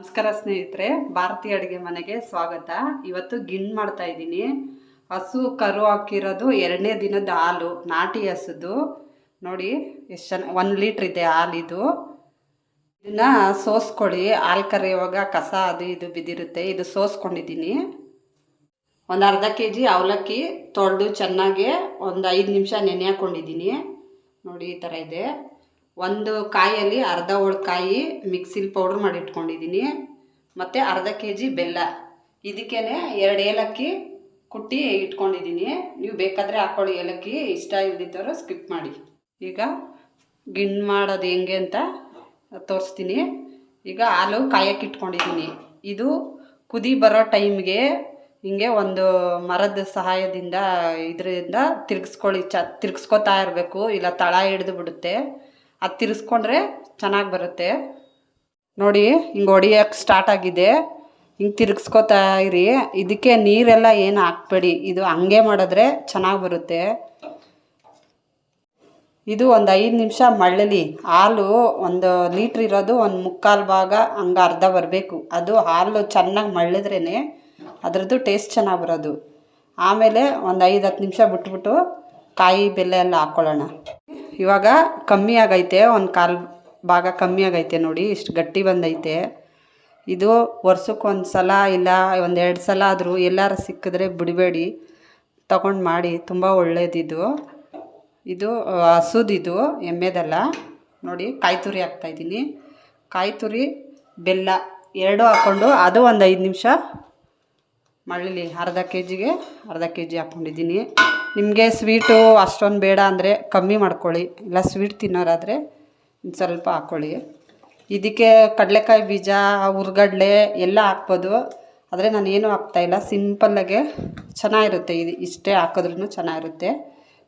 ನಮಸ್ಕಾರ ಸ್ನೇಹಿತರೆ ಭಾರತೀಯ ಅಡುಗೆ ಮನೆಗೆ ಸ್ವಾಗತ. ಇವತ್ತು ಗಿಣ್ಣು ಮಾಡ್ತಾ ಇದ್ದೀನಿ. ಹಸು, ಕರು ಹಾಕಿರೋದು ಎರಡನೇ ದಿನದ ಹಾಲು, ನಾಟಿ ಹಸುದು. ನೋಡಿ, ಎಷ್ಟು ಚೆನ್ನ, ಒಂದು ಲೀಟ್ರ್ ಇದೆ ಹಾಲಿದು. ಇದನ್ನ ಸೋಸ್ಕೊಳ್ಳಿ. ಹಾಲು ಕರೆಯುವಾಗ ಕಸ ಅದು ಇದು ಬಿದ್ದಿರುತ್ತೆ. ಇದು ಸೋಸ್ಕೊಂಡಿದ್ದೀನಿ. ಒಂದು ಅರ್ಧ ಕೆ ಜಿ ಅವಲಕ್ಕಿ ತೊಳೆದು ಚೆನ್ನಾಗಿ ಒಂದು ಐದು ನಿಮಿಷ ನೆನೆ ಹಾಕ್ಕೊಂಡಿದ್ದೀನಿ ನೋಡಿ, ಈ ಥರ ಇದೆ. ಒಂದು ಕಾಯಲ್ಲಿ ಅರ್ಧ ಹೋಳು ಕಾಯಿ ಮಿಕ್ಸಿಲಿ ಪೌಡ್ರ್ ಮಾಡಿ ಇಟ್ಕೊಂಡಿದ್ದೀನಿ. ಮತ್ತು ಅರ್ಧ ಕೆ ಜಿ ಬೆಲ್ಲ. ಇದಕ್ಕೇ ಎರಡು ಏಲಕ್ಕಿ ಕುಟ್ಟಿ ಇಟ್ಕೊಂಡಿದ್ದೀನಿ. ನೀವು ಬೇಕಾದರೆ ಹಾಕ್ಕೊಳ್ಳಿ ಏಲಕ್ಕಿ ಇಷ್ಟ ಇಲ್ದಿದ್ದವರು ಸ್ಕಿಪ್ ಮಾಡಿ. ಈಗ ಗಿಣ್ ಮಾಡೋದು ಹೆಂಗೆ ಅಂತ ತೋರಿಸ್ತೀನಿ. ಈಗ ಹಾಲು ಕಾಯಕ್ಕೆ ಇಟ್ಕೊಂಡಿದ್ದೀನಿ. ಇದು ಕುದಿ ಬರೋ ಟೈಮ್ಗೆ ಹಿಂಗೆ ಒಂದು ಮರದ ಸಹಾಯದಿಂದ ಇದರಿಂದ ತಿರ್ಗಿಸ್ಕೊಳ್ಳಿ, ಚ ತಿರ್ಗಿಸ್ಕೊತಾ ಇರಬೇಕು. ಇಲ್ಲ ತಳ ಹಿಡ್ದು ಬಿಡುತ್ತೆ. ಅದು ತಿರ್ಸ್ಕೊಂಡ್ರೆ ಚೆನ್ನಾಗಿ ಬರುತ್ತೆ. ನೋಡಿ, ಹಿಂಗೆ ಹೊಡಿಯೋಕ್ಕೆ ಸ್ಟಾರ್ಟ್ ಆಗಿದೆ. ಹಿಂಗೆ ತಿರ್ಗಿಸ್ಕೊತಾ ಇರಿ. ಇದಕ್ಕೆ ನೀರೆಲ್ಲ ಏನು ಹಾಕ್ಬೇಡಿ. ಇದು ಹಂಗೆ ಮಾಡಿದ್ರೆ ಚೆನ್ನಾಗಿ ಬರುತ್ತೆ. ಇದು ಒಂದು ಐದು ನಿಮಿಷ ಮಳ್ಳಲಿ. ಹಾಲು ಒಂದು ಲೀಟ್ರ್ ಇರೋದು ಒಂದು ಮುಕ್ಕಾಲು ಭಾಗ ಹಂಗೆ ಅರ್ಧ ಬರಬೇಕು. ಅದು ಹಾಲು ಚೆನ್ನಾಗಿ ಮಳ್ಳಿದ್ರೇ ಅದರದ್ದು ಟೇಸ್ಟ್ ಚೆನ್ನಾಗಿ ಬರೋದು. ಆಮೇಲೆ ಒಂದು ಐದು ಹತ್ತು ನಿಮಿಷ ಬಿಟ್ಬಿಟ್ಟು ಕಾಯಿ ಬೆಲ್ಲ ಎಲ್ಲ ಹಾಕ್ಕೊಳ್ಳೋಣ ಇವಾಗ ಕಮ್ಮಿ ಆಗೈತೆ, ಒಂದು ಕಾಲು ಭಾಗ ಕಮ್ಮಿ ಆಗೈತೆ ನೋಡಿ, ಇಷ್ಟು ಗಟ್ಟಿ ಬಂದೈತೆ. ಇದು ವರ್ಷಕ್ಕೆ ಒಂದು ಸಲ ಇಲ್ಲ, ಒಂದು ಎರಡು ಸಲ ಆದರೂ ಎಲ್ಲಾರು ಸಿಕ್ಕಿದ್ರೆ ಬಿಡಬೇಡಿ. ತಗೊಂಡು ಮಾಡಿ, ತುಂಬ ಒಳ್ಳೇದಿದು. ಇದು ಹಸುದಿದು, ಎಮ್ಮೆದಲ್ಲ. ನೋಡಿ ಕಾಯಿ ತುರಿ ಹಾಕ್ತಾಯಿದ್ದೀನಿ ಕಾಯಿ ತುರಿ ಬೆಲ್ಲ ಎರಡು ಹಾಕ್ಕೊಂಡು ಅದು ಒಂದು ಐದು ನಿಮಿಷ ಮಳ್ಳಿ ಅರ್ಧ ಕೆ ಜಿಗೆ ಅರ್ಧ ಕೆ ಜಿ ಹಾಕ್ಕೊಂಡಿದ್ದೀನಿ ನಿಮಗೆ ಸ್ವೀಟು ಅಷ್ಟೊಂದು ಬೇಡ ಅಂದರೆ ಕಮ್ಮಿ ಮಾಡ್ಕೊಳ್ಳಿ. ಇಲ್ಲ ಸ್ವೀಟ್ ತಿನ್ನೋರಾದರೆ ಸ್ವಲ್ಪ ಹಾಕ್ಕೊಳ್ಳಿ ಇದಕ್ಕೆ ಕಡಲೆಕಾಯಿ ಬೀಜ, ಹುರ್ಗಡ್ಲೆ ಎಲ್ಲ ಹಾಕ್ಬೋದು. ಆದರೆ ನಾನು ಏನೂ ಹಾಕ್ತಾಯಿಲ್ಲ ಸಿಂಪಲ್ಲಾಗೆ ಚೆನ್ನಾಗಿರುತ್ತೆ. ಇದು ಇಷ್ಟೇ ಹಾಕಿದ್ರೂ ಚೆನ್ನಾಗಿರುತ್ತೆ.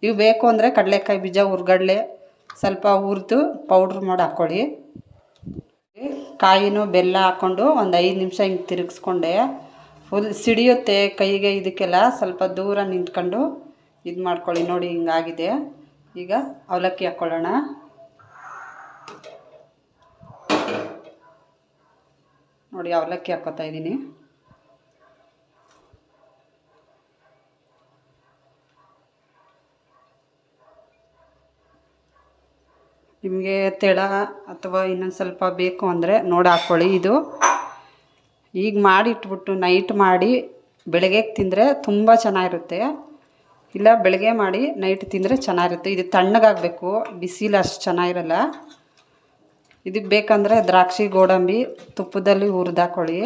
ನೀವು ಬೇಕು ಅಂದರೆ ಕಡಲೆಕಾಯಿ ಬೀಜ, ಹುರ್ಗಡ್ಲೆ ಸ್ವಲ್ಪ ಹುರಿದು ಪೌಡ್ರ್ ಮಾಡಿ ಹಾಕ್ಕೊಳ್ಳಿ ಕಾಯಿನೂ ಬೆಲ್ಲ ಹಾಕ್ಕೊಂಡು ಒಂದು ಐದು ನಿಮಿಷ ಹಿಂಗೆ ತಿರುಗಿಸ್ಕೊಂಡೆ. ಫುಲ್ ಸಿಡಿಯುತ್ತೆ ಕೈಗೆ, ಇದಕ್ಕೆಲ್ಲ ಸ್ವಲ್ಪ ದೂರ ನಿಂತ್ಕೊಂಡು. ಇದು ಮಾಡ್ಕೊಳ್ಳಿ ನೋಡಿ, ಹಿಂಗಾಗಿದೆ. ಈಗ ಅವಲಕ್ಕಿ ಹಾಕ್ಕೊಳ್ಳೋಣ. ನೋಡಿ, ಅವಲಕ್ಕಿ ಹಾಕ್ಕೋತಾ ಇದ್ದೀನಿ. ನಿಮಗೆ ತೆಳ ಅಥವಾ ಇನ್ನೊಂದು ಸ್ವಲ್ಪ ಬೇಕು ಅಂದರೆ ನೋಡಿ ಹಾಕ್ಕೊಳ್ಳಿ ಇದು. ಈಗ ಮಾಡಿಟ್ಬಿಟ್ಟು ನೈಟ್ ಮಾಡಿ ಬೆಳಗ್ಗೆಗೆ ತಿಂದರೆ ತುಂಬ ಚೆನ್ನಾಗಿರುತ್ತೆ. ಇಲ್ಲ, ಬೆಳಗ್ಗೆ ಮಾಡಿ ನೈಟ್ ತಿಂದರೆ ಚೆನ್ನಾಗಿರುತ್ತೆ. ಇದು ತಣ್ಣಗಾಗಬೇಕು. ಬಿಸಿಲು ಅಷ್ಟು ಚೆನ್ನಾಗಿರಲ್ಲ. ಇದಕ್ಕೆ ಬೇಕಂದರೆ ದ್ರಾಕ್ಷಿ, ಗೋಡಂಬಿ ತುಪ್ಪದಲ್ಲಿ ಹುರಿದಾಕೊಳ್ಳಿ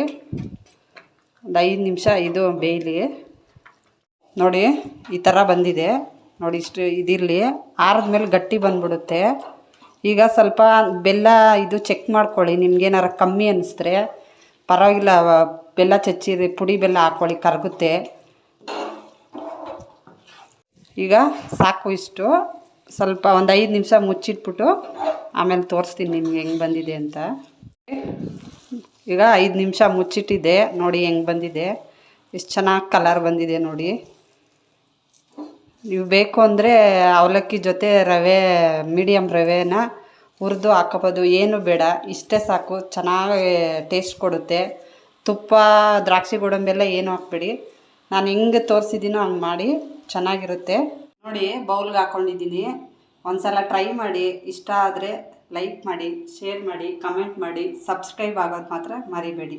ಒಂದು ಐದು ನಿಮಿಷ ಇದು ಬೇಯಲಿ. ನೋಡಿ, ಈ ಥರ ಬಂದಿದೆ. ನೋಡಿ, ಇಷ್ಟು ಇದಿರಲಿ. ಆರಿದ್ಮೇಲೆ ಗಟ್ಟಿ ಬಂದುಬಿಡುತ್ತೆ. ಈಗ ಸ್ವಲ್ಪ ಬೆಲ್ಲ ಇದು ಚೆಕ್ ಮಾಡ್ಕೊಳ್ಳಿ. ನಿಮ್ಗೇನಾರ ಕಮ್ಮಿ ಅನ್ನಿಸಿದ್ರೆ ಪರವಾಗಿಲ್ಲ, ಬೆಲ್ಲ ಚಚ್ಚಿರಿ, ಪುಡಿ ಬೆಲ್ಲ ಹಾಕ್ಕೊಳ್ಳಿ ಕರಗುತ್ತೆ. ಈಗ ಸಾಕು ಇಷ್ಟು. ಸ್ವಲ್ಪ ಒಂದು ಐದು ನಿಮಿಷ ಮುಚ್ಚಿಟ್ಬಿಟ್ಟು ಆಮೇಲೆ ತೋರಿಸ್ತೀನಿ ನಿಮ್ಗೆ ಹೆಂಗೆ ಬಂದಿದೆ ಅಂತ. ಈಗ ಐದು ನಿಮಿಷ ಮುಚ್ಚಿಟ್ಟಿದೆ. ನೋಡಿ ಹೆಂಗೆ ಬಂದಿದೆ. ಎಷ್ಟು ಚೆನ್ನಾಗಿ ಕಲರ್ ಬಂದಿದೆ ನೋಡಿ. ನೀವು ಬೇಕು ಅಂದರೆ ಅವಲಕ್ಕಿ ಜೊತೆ ರವೆ ಮೀಡಿಯಮ್ ರವೆನ ಹುರಿದು ಹಾಕೋಬೋದು. ಏನು ಬೇಡ. ಇಷ್ಟೇ ಸಾಕು. ಚೆನ್ನಾಗಿ ಟೇಸ್ಟ್ ಕೊಡುತ್ತೆ. ತುಪ್ಪ, ದ್ರಾಕ್ಷಿ ಗೋಡಂಬಿ ಎಲ್ಲ ಏನು ಹಾಕ್ಬೇಡಿ. ನಾನು ಹೆಂಗೆ ತೋರಿಸಿದ್ದೀನೋ ಹಂಗೆ ಮಾಡಿ. ಚೆನ್ನಾಗಿರುತ್ತೆ. ನೋಡಿ, ಬೌಲ್ಗೆ ಹಾಕ್ಕೊಂಡಿದ್ದೀನಿ ಒಂದ್ಸಲ ಟ್ರೈ ಮಾಡಿ. ಇಷ್ಟ ಆದರೆ ಲೈಕ್ ಮಾಡಿ, ಶೇರ್ ಮಾಡಿ, ಕಮೆಂಟ್ ಮಾಡಿ. ಸಬ್ಸ್ಕ್ರೈಬ್ ಆಗೋದು ಮಾತ್ರ ಮರಿಬೇಡಿ.